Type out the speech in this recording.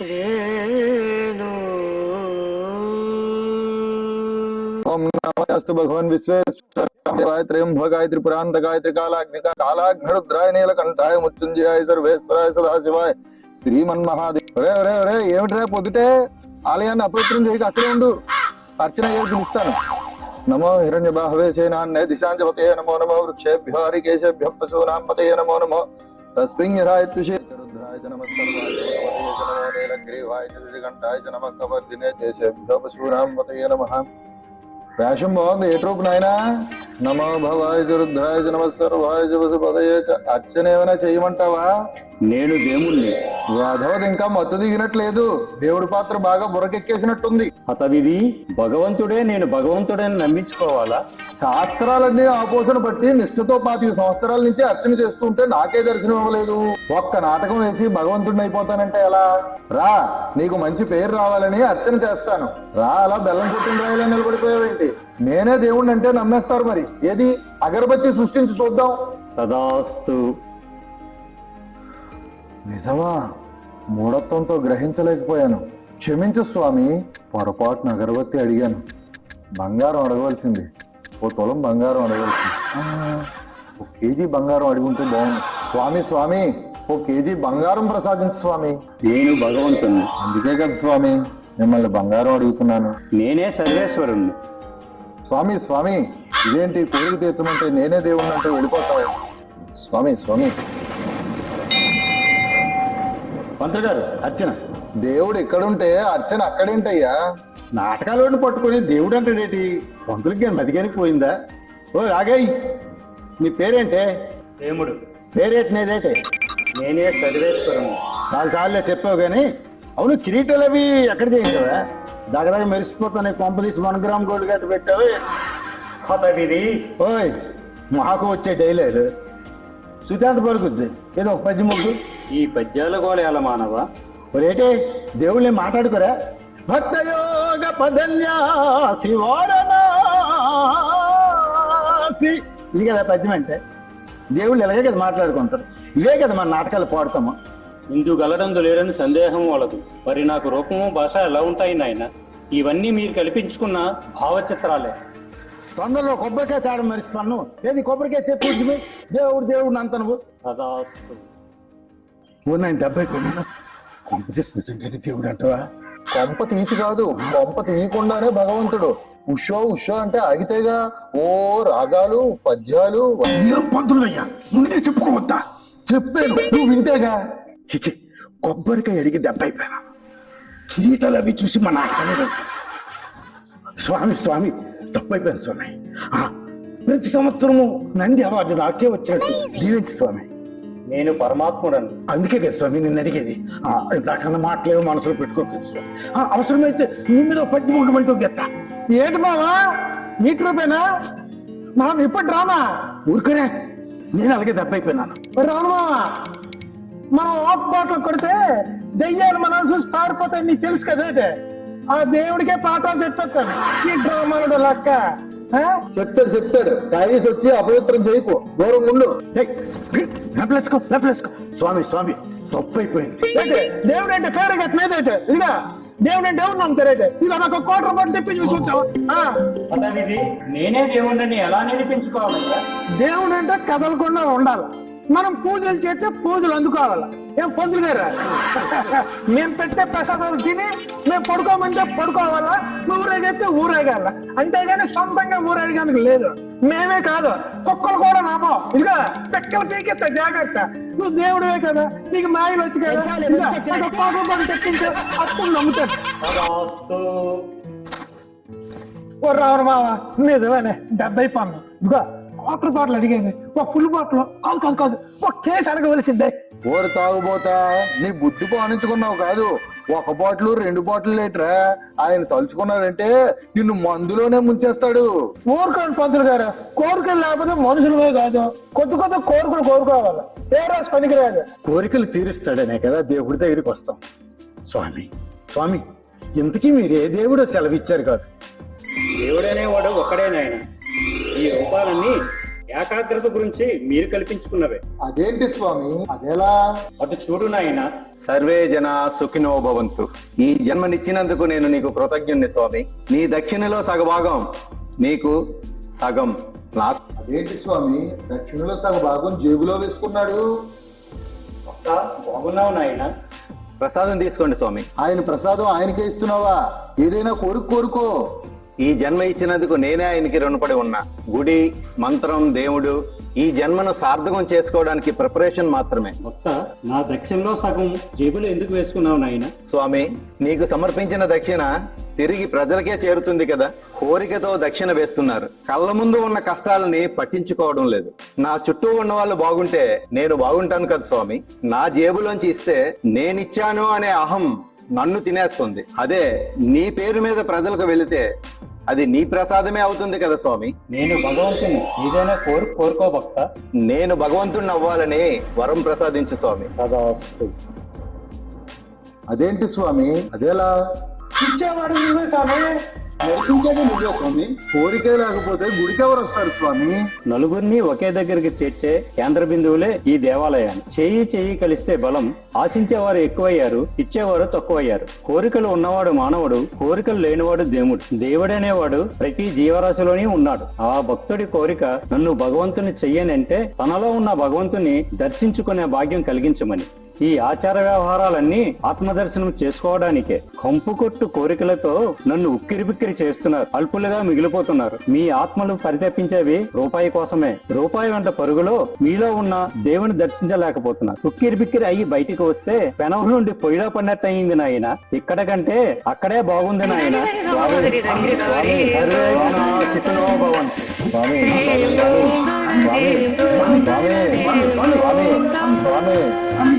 రేణు ఓం నమస్తు భగవన్ విశ్వేశ్వరాయ త్రయంభకాయ త్రిపురాంతకాయ త్రికాలాగ్నిక కాలాగ్నిరుద్రాయ నీలకంఠాయ మృత్యుంజయాయ సర్వేశ్వరాయ సదాశివాయ శ్రీమన్మహాదేవ్ ఒరే ఒరే ఒరే ఏమిట్రా పొద్దుటే? ఆలయాన్ని అపవిత్రం చేయక అక్కడే ఉండు. అర్చన అయ్యేది పిలుస్తాను నమో హిరణ్య బాహవే సేనాన్నే దిశాంజపతే నమో నమో వృక్షేభ్యో హరికేశేభ్య పశూనాం పతయ నమో నమో. తస్మింగిరాయ తుషే రుద్రాయ చ శ్రీకంఠాయ చ నమః కవర్ధినే వేషం బాగుంది ఏ ట్రూప్ నాయన? నమో భవాయ రుద్రాయ నమస్సర్వాయ అర్చన ఏమైనా చేయమంటావా? నేను దేవుణ్ణి. యాదవది ఇంకా మత్తు దిగినట్లేదు. దేవుడి పాత్ర బాగా బురకెక్కేసినట్టుంది. అతడిది భగవంతుడే నేను భగవంతుడని నమ్మించుకోవాలా? శాస్త్రాలన్నీ ఆపోసన బట్టి నిష్ఠతో పాతిక సంవత్సరాల నుంచి అర్చన చేస్తుంటే నాకే దర్శనం ఇవ్వలేదు ఒక్క నాటకం వేసి భగవంతుడిని అయిపోతానంటే ఎలా? రా నీకు మంచి పేరు రావాలని అర్చన చేస్తాను. రా అలా బెల్లం పుట్టిన రాయలా నిలబడిపోయావేంటి? నేనే దేవుణ్ణి అంటే నమ్మేస్తారు మరి. ఏది? అగరబత్తి సృష్టించి చూద్దాం. తదాస్తు. నిజమా? మూఢత్వంతో గ్రహించలేకపోయాను. క్షమించు స్వామి. పొరపాటున అగరబత్తి అడిగాను. బంగారం అడగవలసింది. ఓ తులం బంగారం అడగవలసింది. ఒక కేజీ బంగారం అడిగి ఉంటే బాగుంది స్వామి స్వామి ఓ కేజీ బంగారం ప్రసాదించు స్వామి. నేను భగవంతుణ్ణి. అందుకే కదా స్వామి మిమ్మల్ని బంగారం అడుగుతున్నాను. నేనే సర్వేశ్వరుణ్ణి. స్వామి స్వామి ఇదేంటి కోరిక తీర్చమంటే నేనే దేవుణ్ణి అంటే వెళ్ళిపోతావు స్వామి స్వామి. పంతులు గారు అర్చన. దేవుడు ఎక్కడుంటే అర్చన అక్కడేంటయ్యా? నాటకాలను పట్టుకొని దేవుడు అంటాడేటి? పంతులకి కానీ మతిగానికి పోయిందా? ఓ రాగాయి నీ పేరేంటే? దేవుడు పేరేటి నేదేటే నేనే సర్వేశ్వరుని చాలా సార్లే చెప్పావు కానీ అవును కిరీటాలు అవి ఎక్కడ చేయించావా? దగ్గర మెరిసిపోతున్నాయి కొంపదీసి మనగ్రామ్ గోల్డ్ గట్ట పెట్టావు. ఇది ఓయ్ మాకు వచ్చే డైలాగ్. సుశాంత్ పలుకుద్ది. ఏదో ఒక పద్య ఈ పద్యాల గోళ ఎలా మానవా? రేటే దేవుళ్ళని మాట్లాడుకోరా? భక్తయోగ పదన్యాసి వారణాసి. ఇది కదా పద్యం అంటే? దేవుళ్ళు ఇలాగే కదా మాట్లాడుకుంటారు. ఇవే కదా మన నాటకాలు పాడతాము. ఇందు గలడందు లేరని సందేహం వాళ్ళదు మరి నాకు రూపము భాష ఎలా ఉంటాయి నాయన? ఇవన్నీ మీరు కల్పించుకున్న భావచిత్రాలే. తొందరలో కొబ్బరికాయ తేడం మరిస్తాను ఏది కొబ్బరికాయ చెప్పు దేవుడు దేవుడు అంత నువ్వు తదాస్తు నేను డెబ్బై కొన్నాను కొంపదీసి నిజంగానే దేవుడు అంటావా? కొంప తీసి కాదు కొంప తీయకుండానే భగవంతుడు. ఉషో ఉషో అంటే ఆగితేగా ఓ రాగాలు పద్యాలు పంతులయ్యా ముందే చెప్పుకోవద్దా? చెప్పాను నువ్వు వింటేగా? చిచి కొబ్బరికాయ అడిగి దెబ్బ అయిపోయినా కిరీటాలు అవి చూసి మా నాటకాలే స్వామి స్వామి తప్పైపోయాను స్వామి. ఆ, ప్రతి సంవత్సరము నంది అవార్డు నాకే వచ్చినట్టు. దీవించి స్వామి. నేను పరమాత్ముడను. అందుకే కదా స్వామి నిన్ను అడిగేది. ఆ, ఇందాకన్నా మాటలేవు మనసులో పెట్టుకోలేదు స్వామి. ఆ, అవసరమైతే నీ మీద ఒక పద్యం ఉండమంటూ గెత్త ఏంటి మావా నీకు కృపేనా? మా ఇప్పుడు రామా? ఊరుకునే. నేను అలాగే దెబ్బ అయిపోయినాను. రామా మనం ఆఫ్ బాటలు కొడితే దెయ్యాలు మనం చూసి పారిపోతాయి నీకు తెలుసు కదా ఆ దేవుడికే పాఠాలు చెప్పేస్తాను ఈ డ్రామాలో లక్క. చెప్తాడు చెప్తాడు. తాగేసి వచ్చి అపవిత్రం చేయకు. దూరం ఉండు. లేపలేసుకో, లేపలేసుకో. స్వామి స్వామి తప్పు అయిపోయింది? దేవుడు అంటే పేరు కట్టినదైతే ఇదిగా దేవుడు అంటే ఎవరు నమ్ముతారైతే ఇలా నాకు కోట రూపాయలు తెప్పి చూసి వచ్చావు. నేనే దేవుణ్ణి ఎలా నిరూపించుకోవాలయ్యా దేవుడు అంటే కదలకుండా ఉండాలి. మనం పూజలు చేస్తే పూజలు అందుకోవాలి. ఏం పొందులు మేము పెట్టే ప్రసాదాలు తిని మేము పడుకోమంటే పడుకోవాలా? ఊరేగైతే ఊరేగాల? అంతేగాని సొంతంగా ఊరేగడానికి లేదు. మేమే కాదు కుక్కలు కూడా నామో. ఇదిగా పెక్కలు పీకెత్తా జాగ్రత్త. నువ్వు దేవుడివే కదా నీకు మాయలు వచ్చి కదా. తెప్పించు అప్పుడు నమ్ముతాడు ఓ రావణ మావ నిజమేనే డెబ్బై పన్ను. ఇదిగో వాటర్ బాటిల్ అడిగేది ఒక ఫుల్ బాటిల్ కాదు కాదు కాదు. ఒక కేసు అడగవలసిందే. ఓరు తాగుబోతా? నీ బుద్ధి పానించుకున్నావు కాదు. ఒక బాటిల్ రెండు బాటిల్ లేటరా? ఆయన తలుచుకున్నాడంటే నిన్ను మందులోనే ముంచేస్తాడు. ఊరుకోండి పంతులు గారు. కోరికలు లేకపోతే మనుషులమే కాదు. కొత్త కొత్త కోరికలు కోరుకోవాలి. ఏ రోజు పనికిరాదు. కోరికలు తీరుస్తాడనే కదా దేవుడి దగ్గరికి వస్తాం. స్వామి స్వామి ఇంతకీ మీరు ఏ దేవుడో సెలవిచ్చారు కాదు. దేవుడనేవాడు ఒక్కడే నాయన. ఈ రూపాలన్నీ ఏకాగ్రత గురించి మీరు కల్పించుకున్నవే. అదేంటి స్వామి? అదేలా? అటు చూడు నాయన. సర్వే జన సుఖినో భవంతు. ఈ జన్మనిచ్చినందుకు నేను నీకు కృతజ్ఞుని స్వామి. నీ దక్షిణలో సగభాగం నీకు సగం అదేంటి స్వామి? దక్షిణలో సగ భాగం జేబులో వేసుకున్నాడు. బాగున్నావు నాయన. ప్రసాదం తీసుకోండి స్వామి. ఆయన ప్రసాదం ఆయనకే ఇస్తున్నావా? ఏదైనా కోరుకు కోరుకో. ఈ జన్మ ఇచ్చినందుకు నేనే ఆయనకి రుణపడి ఉన్నా. గుడి మంత్రం దేవుడు ఈ జన్మను సార్థకం చేసుకోవడానికి ప్రిపరేషన్ మాత్రమే. భక్త నా దక్షిణలో సగం జేబులో ఎందుకు వేసుకున్నావు నాయన? స్వామి నీకు సమర్పించిన దక్షిణ తిరిగి ప్రజలకే చేరుతుంది కదా? కోరికతో దక్షిణ వేస్తున్నారు. కళ్ళ ముందు ఉన్న కష్టాలని పట్టించుకోవడం లేదు. నా చుట్టూ ఉన్న వాళ్ళు బాగుంటే నేను బాగుంటాను కదా స్వామి? నా జేబులోంచి ఇస్తే నేనిచ్చాను అనే అహం నన్ను తినేస్తుంది. అదే నీ పేరు మీద ప్రజలకు వెళితే అది నీ ప్రసాదమే అవుతుంది కదా స్వామి. నేను భగవంతుని ఏదైనా కోరు కోరుకో భక్త. నేను భగవంతుణ్ణి అవ్వాలని వరం ప్రసాదించు స్వామి. అదేంటి స్వామి? అదేలా? ఇచ్చేవాడు నువ్వే స్వామి. నడిపించేది నువ్వే స్వామి. కోరికే లేకపోతే గుడికెవరు వస్తారు స్వామి? నలుగురిని ఒకే దగ్గరికి చేర్చే కేంద్ర బిందువులే ఈ దేవాలయాన్ని చెయ్యి చేయి కలిస్తే బలం. ఆశించేవారు ఎక్కువయ్యారు ఇచ్చేవారు తక్కువయ్యారు. కోరికలు ఉన్నవాడు మానవుడు కోరికలు లేనివాడు దేవుడు. దేవుడనేవాడు ప్రతి జీవరాశిలోని ఉన్నాడు. ఆ భక్తుడి కోరిక నన్ను భగవంతుని చెయ్యనంటే తనలో ఉన్న భగవంతుని దర్శించుకునే భాగ్యం కలిగించమని. ఈ ఆచార వ్యవహారాలన్నీ ఆత్మదర్శనం చేసుకోవడానికే. కంపు కొట్టు కోరికలతో నన్ను ఉక్కిరిబిక్కిరి చేస్తున్నారు. అల్పులుగా మిగిలిపోతున్నారు. మీ ఆత్మలు పరితపించేవి రూపాయి కోసమే. రూపాయి వెంట పరుగులో మీలో ఉన్న దేవుని దర్శించలేకపోతున్నారు. ఉక్కిరిబిక్కిరి అయ్యి బయటికి వస్తే పెనం నుండి పొయ్యిలో పడినట్టు అయింది నాయన. ఇక్కడ కంటే అక్కడే బాగుంది నాయన. స్వామి. స్వామి. స్వామి. స్వామి. స్వామి.